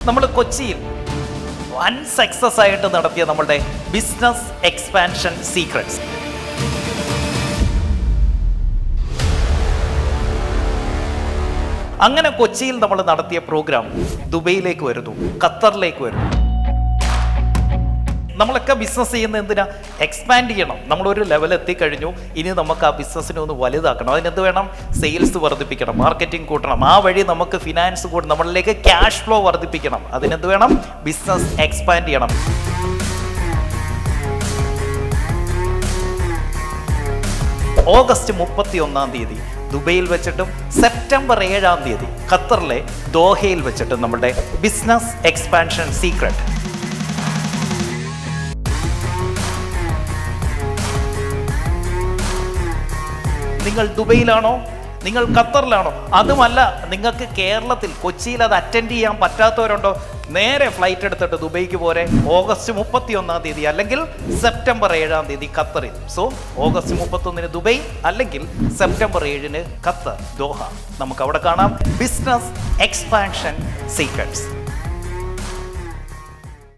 നമ്മൾ കൊച്ചിയിൽ വൻ സക്സസ് ആയിട്ട് നടത്തിയ നമ്മളുടെ ബിസിനസ് എക്സ്പാൻഷൻ സീക്രട്സ് അങ്ങനെ കൊച്ചിയിൽ നമ്മൾ നടത്തിയ പ്രോഗ്രാം ദുബൈയിലേക്ക് വരുന്നു ഖത്തറിലേക്ക് വരുന്നു. നമ്മളൊക്കെ ബിസിനസ് ചെയ്യുന്ന എന്തിനാ? എക്സ്പാൻഡ് ചെയ്യണം. നമ്മളൊരു ലെവൽ എത്തിക്കഴിഞ്ഞു. ഇനി നമുക്ക് ആ ബിസിനസ്സിനെ ഒന്ന് വലുതാക്കണം. അതിനെന്ത് വേണം? സെയിൽസ് വർദ്ധിപ്പിക്കണം. മാർക്കറ്റിംഗ് കൂട്ടണം. ആ വഴി നമുക്ക് ഫിനാൻസ് കൂട്ടണം നമ്മളിലേക്ക് ക്യാഷ് ഫ്ലോ വർദ്ധിപ്പിക്കണം. അതിനെന്ത് വേണം? ബിസിനസ് എക്സ്പാൻഡ് ചെയ്യണം. ഓഗസ്റ്റ് മുപ്പത്തി ഒന്നാം തീയതി ദുബൈയിൽ വെച്ചിട്ടും സെപ്റ്റംബർ ഏഴാം തീയതി ഖത്തറിലെ ദോഹയിൽ വെച്ചിട്ടും നമ്മുടെ ബിസിനസ് എക്സ്പാൻഷൻ സീക്രട്ട് നിങ്ങൾ ദുബൈയിലാണോ? നിങ്ങൾ ഖത്തറിലാണോ? അതുമല്ല നിങ്ങൾക്ക് കേരളത്തിൽ കൊച്ചിയിൽ അത് അറ്റൻഡ് ചെയ്യാൻ പറ്റാത്തവരുണ്ടോ? നേരെ ഫ്ലൈറ്റ് എടുത്തിട്ട് ദുബൈക്ക് പോരെ. ഓഗസ്റ്റ് മുപ്പത്തി ഒന്നാം തീയതി അല്ലെങ്കിൽ സെപ്റ്റംബർ ഏഴാം തീയതി ഖത്തറിൽ. സോ ഓഗസ്റ്റ് മുപ്പത്തൊന്നിന് ദുബൈ അല്ലെങ്കിൽ സെപ്റ്റംബർ ഏഴിന് ഖത്തർ ദോഹ. നമുക്ക് അവിടെ കാണാം. Business expansion secrets